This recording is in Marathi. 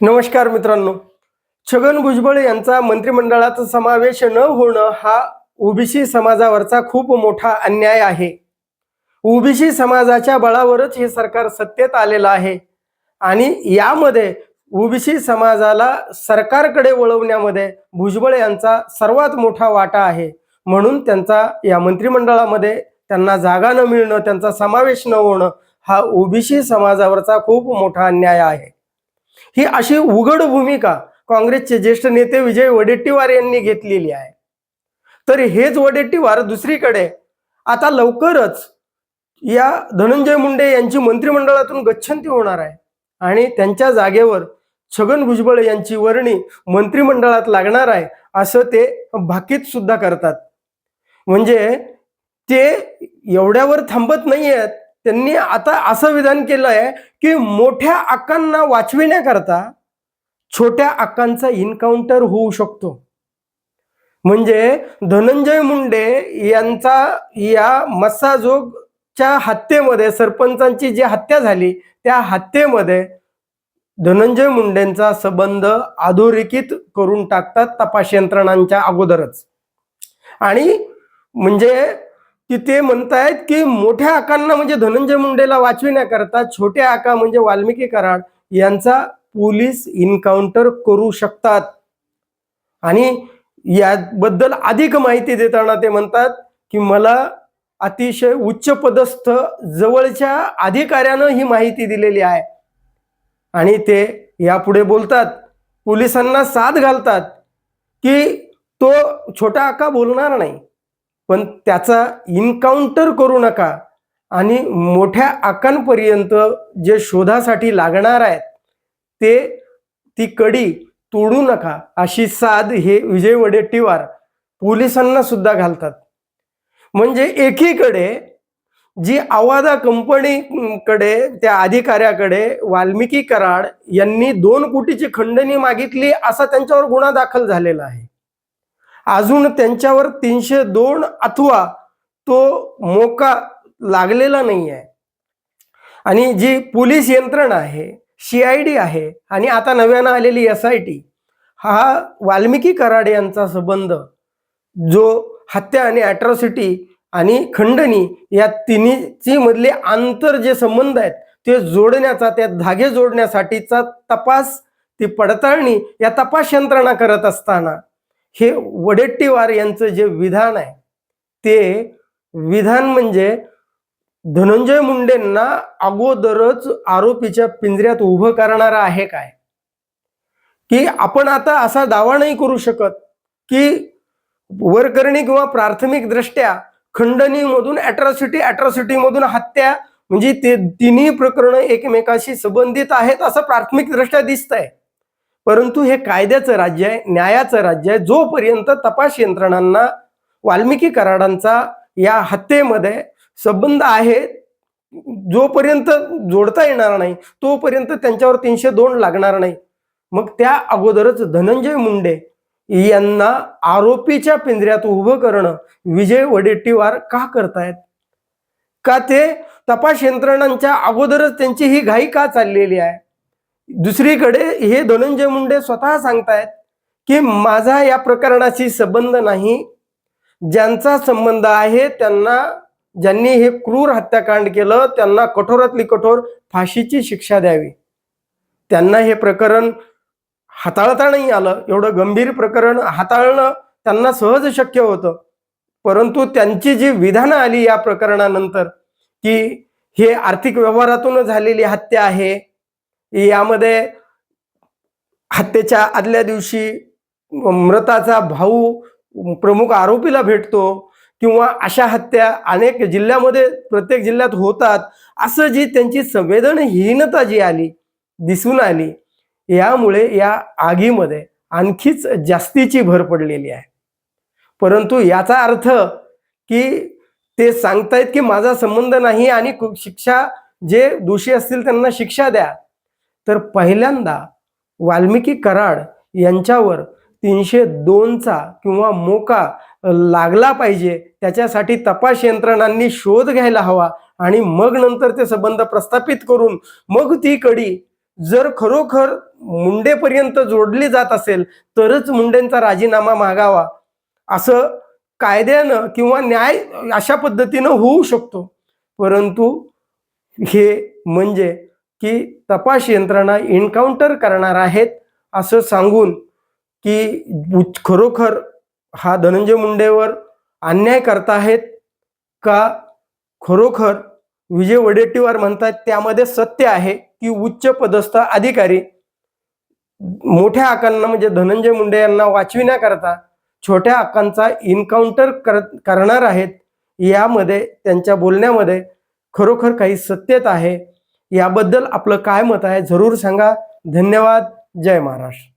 नमस्कार मित्रांनो. छगन भुजबळ यांचा मंत्रिमंडळात समावेश न होणं हा ओबीसी समाजावरचा खूप मोठा अन्याय आहे. ओबीसी समाजाच्या बळावरच हे सरकार सत्तेत आलेलं आहे आणि यामध्ये ओबीसी समाजाला सरकारकडे वळवण्यामध्ये भुजबळ यांचा सर्वात मोठा वाटा आहे. म्हणून त्यांचा या मंत्रिमंडळामध्ये त्यांना जागा न मिळणं त्यांचा समावेश न होणं हा ओबीसी समाजावरचा खूप मोठा अन्याय आहे. ही अशी उघड भूमिका काँग्रेसचे ज्येष्ठ नेते विजय वडेट्टीवार यांनी घेतलेली आहे. तर हेच वडेट्टीवार दुसरीकडे आता लवकरच या धनंजय मुंडे यांची मंत्रिमंडळातून गच्छंती होणार आहे आणि त्यांच्या जागेवर छगन भुजबळ यांची वर्णी मंत्रिमंडळात लागणार आहे असं ते भाकीत सुद्धा करतात. म्हणजे ते एवढ्यावर थांबत नाही आहेत त्यांनी आता असं विधान केलं आहे की मोठ्या अक्कांना वाचविण्याकरता छोट्या अक्कांचा इन्काउंटर होऊ शकतो. म्हणजे धनंजय मुंडे यांचा या मस्साजोगच्या हत्येमध्ये सरपंचांची जी हत्या झाली त्या हत्येमध्ये धनंजय मुंडेंचा संबंध अधोरेखित करून टाकतात तपास यंत्रणांच्या अगोदरच. आणि म्हणजे की ते म्हणतायत की मोठ्या आकांना म्हणजे धनंजय मुंडेला वाचविण्याकरता छोट्या आका म्हणजे वाल्मिकी कराड यांचा पोलीस इन्काउंटर करू शकतात. आणि याबद्दल अधिक माहिती देताना ते म्हणतात की मला अतिशय उच्च पदस्थ जवळच्या अधिकाऱ्यानं ही माहिती दिलेली आहे. आणि ते यापुढे बोलतात पोलिसांना साथ घालतात की तो छोटा आका बोलणार नाही. पण त्याचा इन्काउंटर करू नका. आणि मोठ्या आकांपर्यंत जे शोधासाठी लागणार आहेत ते ती कडी तोडू नका. अशी साध हे विजय वडेट्टीवार पोलिसांना सुद्धा घालतात. म्हणजे एकीकडे जी आवादा कंपनीकडे त्या अधिकाऱ्याकडे वाल्मिकी कराड यांनी दोन कोटीची खंडणी मागितली असा त्यांच्यावर गुन्हा दाखल झालेला आहे. अजून त्यांच्यावर तीनशे दोन अथवा तो मोका लागलेला नाही आहे आणि जी पोलीस यंत्रणा आहे सी आय डी आहे आणि आता नव्यानं आलेली एस आय टी हा वाल्मिकी कराड यांचा संबंध जो हत्या आणि ॲट्रॉसिटी आणि खंडणी या तिन्हीची मधले आंतर जे संबंध आहेत ते जोडण्याचा त्या धागे जोडण्यासाठीचा तपास ती पडताळणी या तपास यंत्रणा करत असताना हे वडेट्टीवार यांचं जे विधान आहे ते विधान म्हणजे धनंजय मुंडेंना अगोदरच आरोपीच्या पिंजऱ्यात उभं करणारा आहे काय? की आपण आता असा दावा नाही करू शकत की वरकरणी किंवा प्राथमिक दृष्ट्या खंडणीमधून अॅट्रॉसिटी अॅट्रॉसिटीमधून हत्या म्हणजे ते तिन्ही प्रकरणं एकमेकाशी संबंधित आहेत असं प्राथमिक दृष्ट्या दिसत आहे परंतु हे कायद्याचं राज्य आहे न्यायाचं राज्य आहे. जोपर्यंत तपास यंत्रणांना वाल्मिकी कराडांचा या हत्येमध्ये संबंध आहे जोपर्यंत जोडता येणार नाही तोपर्यंत त्यांच्यावर तीनशे दोन लागणार नाही. मग त्या अगोदरच धनंजय मुंडे यांना आरोपीच्या पिंजऱ्यात उभं करणं विजय वडेट्टीवार का करतायत? का ते तपास यंत्रणांच्या अगोदरच त्यांची ही घाई का चाललेली आहे? दुसरीकडे हे धनंजय मुंडे स्वतः सांगतायत की माझा या प्रकरणाशी संबंध नाही. ज्यांचा संबंध आहे त्यांना ज्यांनी हे क्रूर हत्याकांड केलं त्यांना कठोरातली कठोर फाशीची शिक्षा द्यावी. त्यांना हे प्रकरण हाताळता नाही आलं. एवढं गंभीर प्रकरण हाताळणं त्यांना सहज शक्य होतं. परंतु त्यांची जी विधानं आली या प्रकरणानंतर की हे आर्थिक व्यवहारातून झालेली हत्या आहे यामध्ये हत्येच्या आदल्या दिवशी मृताचा भाऊ प्रमुख आरोपीला भेटतो किंवा अशा हत्या अनेक जिल्ह्यामध्ये प्रत्येक जिल्ह्यात होतात असं जी त्यांची संवेदनहीनता जी आली दिसून आली यामुळे या आगीमध्ये आणखीच जास्तीची भर पडलेली आहे. परंतु याचा अर्थ की ते सांगतायत की माझा संबंध नाही आणि कु- शिक्षा जे दोषी असतील त्यांना शिक्षा द्या. तर पहिल्यांदा वाल्मिकी कराड यांच्यावर तीनशे दोनचा किंवा मोका लागला पाहिजे. त्याच्यासाठी तपास यंत्रणांनी शोध घ्यायला हवा आणि मग नंतर ते संबंध प्रस्थापित करून मग ती कडी जर खरोखर मुंडेपर्यंत जोडली जात असेल तरच मुंडेंचा राजीनामा मागावा. असं कायद्यानं किंवा न्याय अशा पद्धतीनं होऊ शकतो. परंतु हे म्हणजे की तपास यंत्रणा एन्काउंटर करणार आहेत असं सांगून की खरोखर हा धनंजय मुंडेवर अन्याय करताहेत का? खरोखर विजय वडेट्टीवार म्हणतात त्यामध्ये सत्य आहे की उच्च पदस्थ अधिकारी मोठ्या हक्कांना म्हणजे धनंजय मुंडे यांना वाचविण्याकरता छोट्या हक्कांचा इन्काउंटर कर करणार आहेत यामध्ये त्यांच्या बोलण्यामध्ये खरोखर काही सत्यता आहे. याबद्दल आपलं काय मत आहे? जरूर सांगा. धन्यवाद. जय महाराष्ट्र.